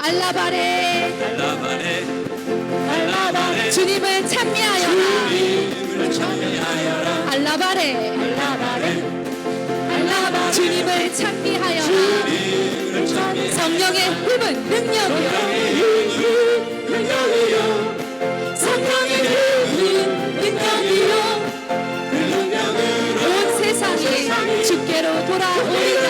알라바레. 알라바레. 알라바레. 주님을 찬미하여라. 주님을 찬미하여라. 알라바레. 알라바레. 알라바 주님을 찬미하여라. 주님을 찬미하여라. 성령의 힘은 능력이요. 능력이요. 성령의 힘은 능력이요. 그 능력으로 온 세상이 주께로 돌아오리라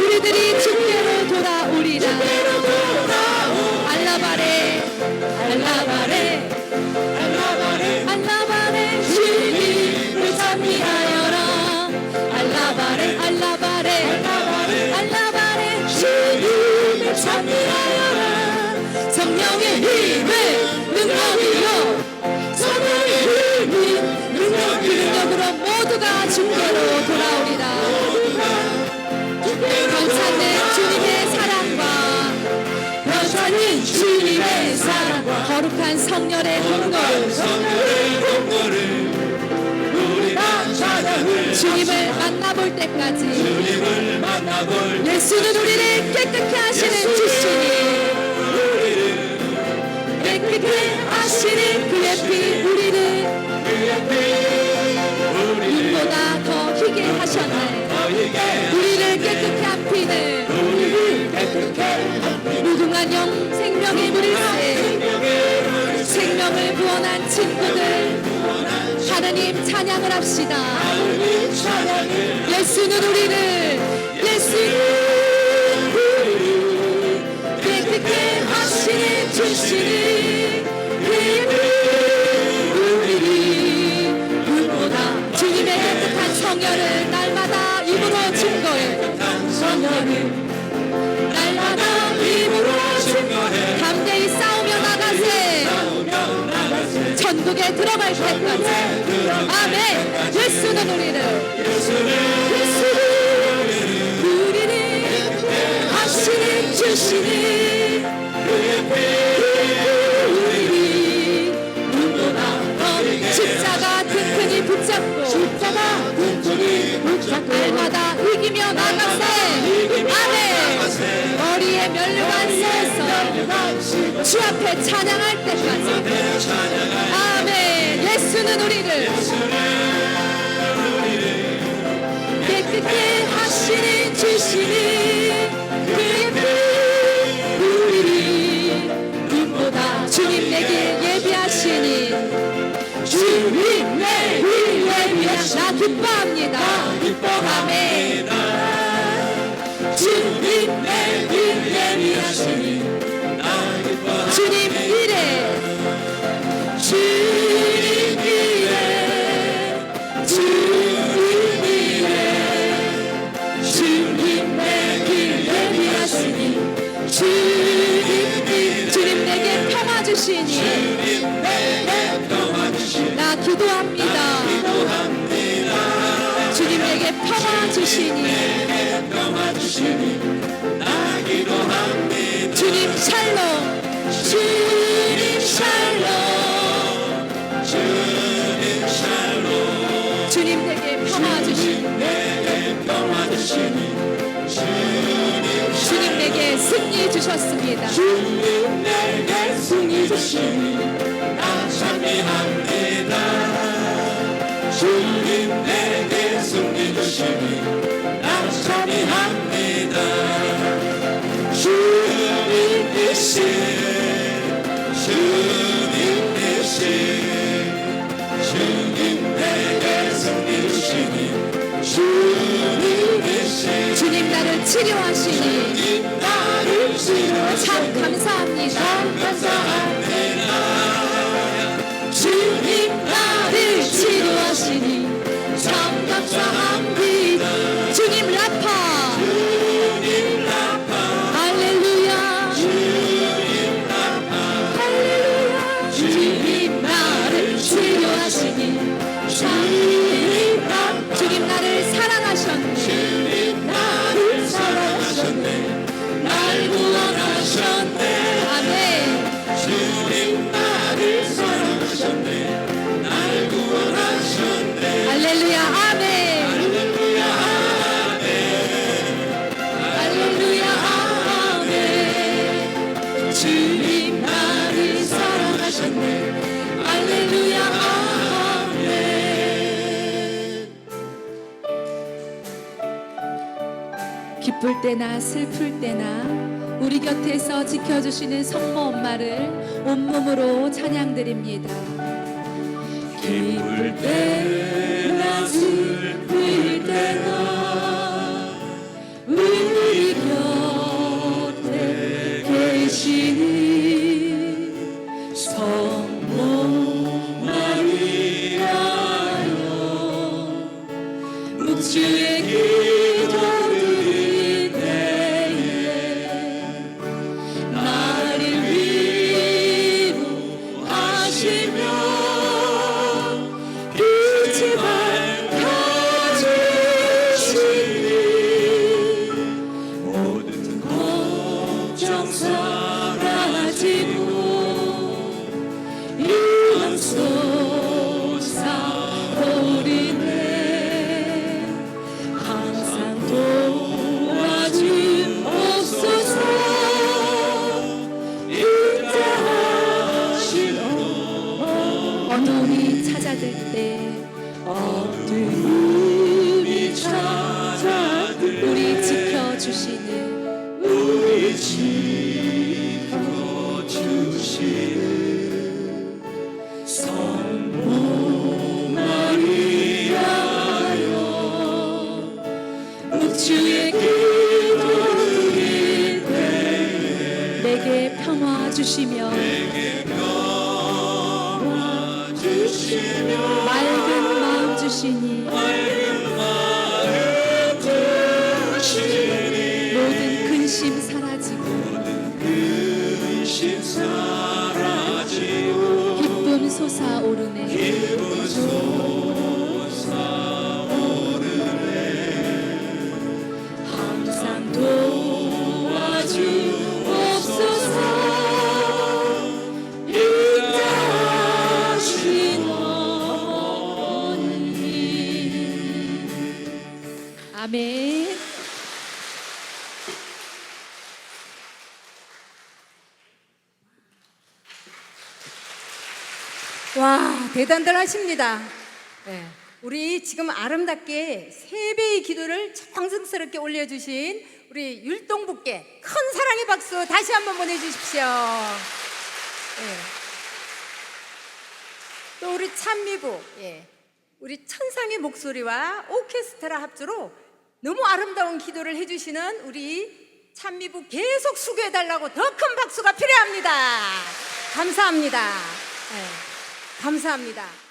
우리들이 주께로 돌아오리라. 알라바레 알라바레 알라바레 알라바레 주님을 찬미하여라 알라바레 알라바레 알라바레 주님을 찬미하여라 성령의 힘을 능력이요 성령의 힘이 능력 그 능력으로 모두가 주께로 돌아 거룩한 성령의 공로를 우리가 찬양을 주님을 만나볼 때까지 주님을 만나볼 예수는 우리를 깨끗게 하시는 주시니 깨끗게 하시는 그의 피 우리를 눈보다 더 희게 하셨네. 우리를 깨끗게 한 피는 무궁한 구원한 친구들. 하나님 찬양을 합시다. 예수는 우리를. 예수는 천국에 들어갈 때까지. 아멘. 예수는 우리를. 예수는 우리를 하시는 주시는 우리 눈보다 더 십자가 튼튼히 붙잡고 십자가 튼튼히 붙잡고 날마다 이기며 나가세. 아멘. 머리에 면류관 세서 주 앞에 찬양할 때까지 우리를 깨끗게 하시는 주시는 그의 피 우리를 눈보다 주님 내게 예비하시니 주님 내게 예비하시니 나 기뻐합니다. 아멘 주님 내게 예비하시니 주님 나 기도합니다. 주님 내게 평화 주시니. 주님 샬롬 주님 샬롬 주님 내게 평화 주시니. 주님 내게 승리 주셨습니다. 주님 내게 승리 주시니. 나 찬미합 주시니 주님 대신 주님 나를 치료하시니 주님 나를 치료하시니 참 감사합니다. 감사합니다 기쁠 때나 슬플 때나 우리 곁에서 지켜주시는 성모 엄마를 온몸으로 찬양드립니다. 기쁠 때 걱정 주시며 주시며 맑은 마음 주시니 모든 근심 사라지고 사라지고 기쁨 솟아오르네 와, 대단들 하십니다. 네. 우리 지금 아름답게 세 배의 기도를 정성스럽게 올려주신 우리 율동부께 큰 사랑의 박수 다시 한번 보내주십시오. 네. 또 우리 찬미부, 예. 우리 천상의 목소리와 오케스트라 합주로 너무 아름다운 기도를 해주시는 우리 찬미부 계속 수고해달라고 더 큰 박수가 필요합니다. 감사합니다. 예. 감사합니다.